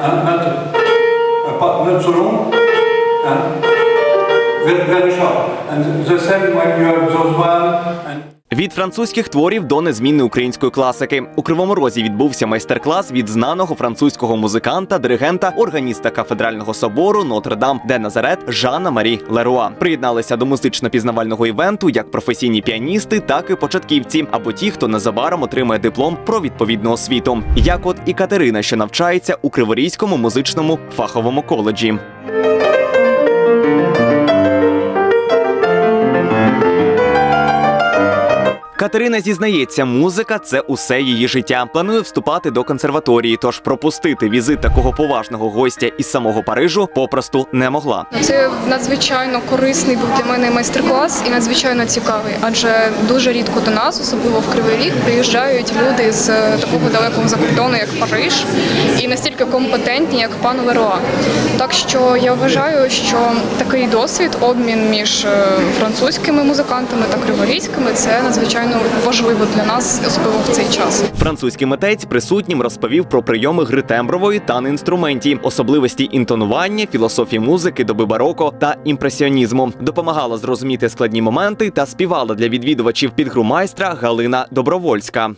uh, pas, net so long, hein, very, very. And the same when you have those one and Від французьких творів до незмінної української класики у кривому розі відбувся майстер-клас від знаного французького музиканта, диригента, органіста кафедрального собору Нотр-Дам де Назарет Жана Марі Леруа. Приєдналися до музично-пізнавального івенту як професійні піаністи, так і початківці, або ті, хто незабаром отримає диплом про відповідну освіту. Як от і Катерина, що навчається у Криворізькому музичному фаховому коледжі. Катерина зізнається, музика це усе її життя. Планує вступати до консерваторії, тож пропустити візит такого поважного гостя із самого Парижу попросту не могла. Це надзвичайно корисний був для мене майстер-клас і надзвичайно цікавий, адже дуже рідко до нас, особливо в Кривий Ріг, приїжджають люди з е, такого далекого закордону, як Париж, і настільки компетентні, як пан Леруа. Так що я вважаю, що такий досвід, обмін між е, французькими музикантами та криворізькими, це надзвичайно важливо для нас, особливо в цей час. Французький митець присутнім розповів про прийоми гри тембрової та на інструменті, особливості інтонування, філософії музики, доби бароко та імпресіонізму. Допомагала зрозуміти складні моменти та співала для відвідувачів під гру майстра Галина Добровольська.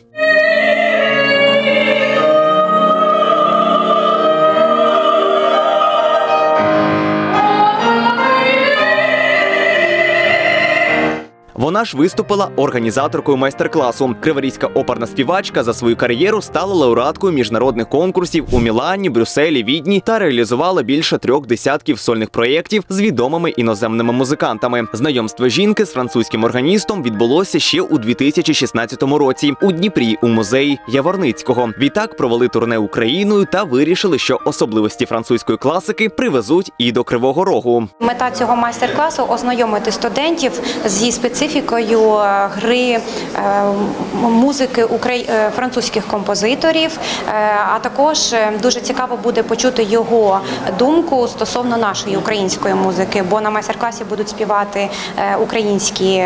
Вона ж виступила організаторкою майстер-класу. Криворізька оперна співачка за свою кар'єру стала лауреаткою міжнародних конкурсів у Мілані, Брюсселі, Відні та реалізувала більше трьох десятків сольних проєктів з відомими іноземними музикантами. Знайомство жінки з французьким органістом відбулося ще у 2016 році у Дніпрі у музеї Яворницького. Відтак провели турне Україною та вирішили, що особливості французької класики привезуть і до Кривого Рогу. Мета цього майстер-класу ознайомити студентів зі специфікою е, гри е, музики е, французьких композиторів. А також дуже цікаво буде почути його думку стосовно нашої української музики, бо на майстер-класі будуть співати українські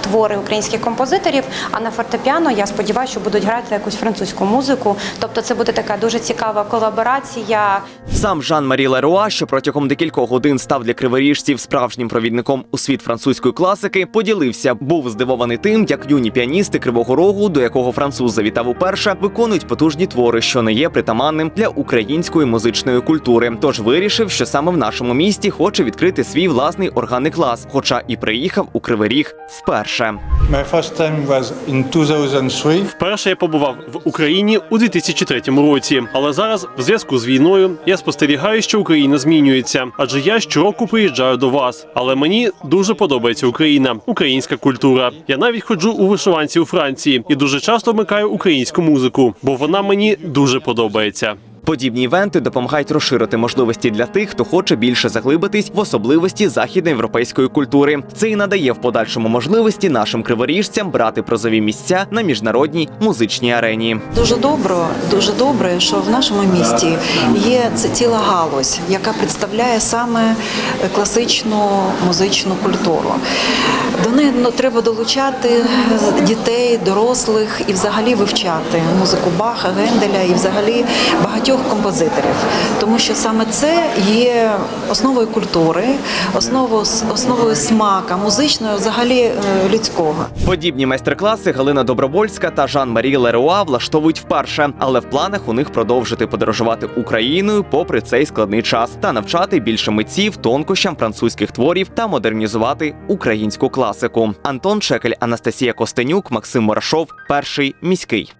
твори українських композиторів. А на фортепіано я сподіваюся, що будуть грати якусь французьку музику. Тобто, це буде така дуже цікава колаборація. Сам Жан-Марі Леруа, що протягом декількох годин став для криворіжців справжнім провідником у світ французької класики, поділився, був здивований тим, як юні піаністи Кривого Рогу, до якого француз завітав уперше, виконують потужні твори, що не є притаманним для української музичної культури. Тож вирішив, що саме в нашому місті хоче відкрити свій власний органний клас, хоча і приїхав у Кривий Ріг вперше. My first time was in 2003. Вперше я побував в Україні у 2003 році, але зараз, в зв'язку з війною, я спостерігаю, що Україна змінюється, адже я щороку приїжджаю до вас. Але мені дуже подобається Україна, українська культура. Я навіть ходжу у вишиванці у Франції і дуже часто вмикаю українську музику, бо вона мені дуже подобається. Подібні івенти допомагають розширити можливості для тих, хто хоче більше заглибитись в особливості західноєвропейської культури. Це і надає в подальшому можливості нашим криворіжцям брати призові місця на міжнародній музичній арені. Дуже добре, дуже добре, що в нашому місті є це ціла галузь, яка представляє саме класичну музичну культуру. До неї ну, треба долучати дітей, дорослих і взагалі вивчати музику Баха, Генделя і взагалі багатьох композиторів, тому що саме це є основою культури, основою, основою смака, музичного, взагалі е, людського. Подібні майстер-класи Галина Добровольська та Жан-Марі Леруа влаштовують вперше, але в планах у них продовжити подорожувати Україною попри цей складний час та навчати більше митців тонкощам французьких творів та модернізувати українську класику. Антон Шекель, Анастасія Костенюк, Максим Мурашов, перший міський.